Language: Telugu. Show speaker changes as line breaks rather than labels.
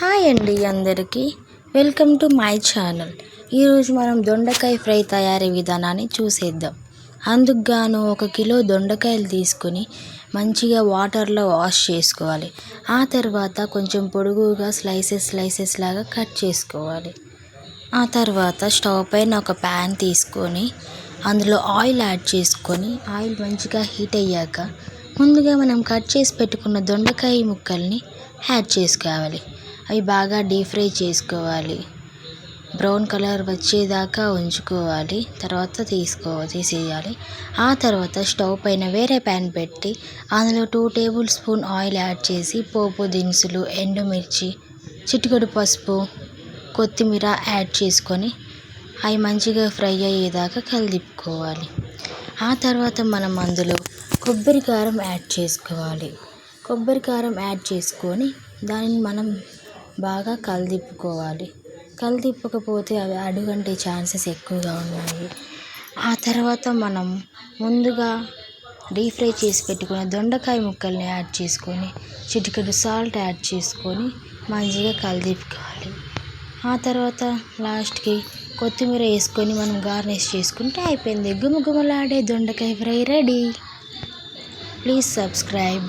హాయ్ అండి అందరికీ. Welcome to my channel. ఈరోజు మనం దొండకాయ ఫ్రై తయారీ విధానాన్ని చూసేద్దాం. అందుకు గాను ఒక కిలో దొండకాయలు తీసుకొని మంచిగా వాటర్లో వాష్ చేసుకోవాలి. ఆ తర్వాత కొంచెం పొడుగుగా స్లైసెస్ స్లైసెస్ లాగా కట్ చేసుకోవాలి. ఆ తర్వాత స్టవ్ పైన ఒక ప్యాన్ తీసుకొని అందులో ఆయిల్ యాడ్ చేసుకొని ఆయిల్ మంచిగా హీట్ అయ్యాక ముందుగా మనం కట్ చేసి పెట్టుకున్న దొండకాయ ముక్కల్ని యాడ్ చేసుకోవాలి. అవి బాగా డీప్ ఫ్రై చేసుకోవాలి. బ్రౌన్ కలర్ వచ్చేదాకా ఉంచుకోవాలి. తర్వాత తీసుకో తీసేయాలి. ఆ తర్వాత స్టవ్ పైన వేరే ప్యాన్ పెట్టి అందులో two tablespoon oil add చేసి పోపు దినుసులు ఎండుమిర్చి చిటికెడు పసుపు కొత్తిమీర యాడ్ చేసుకొని అవి మంచిగా ఫ్రై అయ్యేదాకా కలిదిప్పుకోవాలి. ఆ తర్వాత మనం అందులో కొబ్బరి కారం యాడ్ చేసుకోవాలి. కొబ్బరి కారం యాడ్ చేసుకొని దానిని మనం బాగా కలిదిప్పుకోవాలి కలిదిప్పకపోతే అవి అడుగంటే ఛాన్సెస్ ఎక్కువగా ఉన్నాయి. ఆ తర్వాత మనం ముందుగా డీప్ ఫ్రై చేసి పెట్టుకున్న దొండకాయ ముక్కల్ని యాడ్ చేసుకొని చిటికెడు సాల్ట్ యాడ్ చేసుకొని మంచిగా కలిదిప్పుకోవాలి ఆ తర్వాత లాస్ట్కి కొత్తిమీర వేసుకొని మనం గార్నిష్ చేసుకుంటే అయిపోయింది. గుమగుమలాడే దొండకాయ ఫ్రై రెడీ. Please subscribe.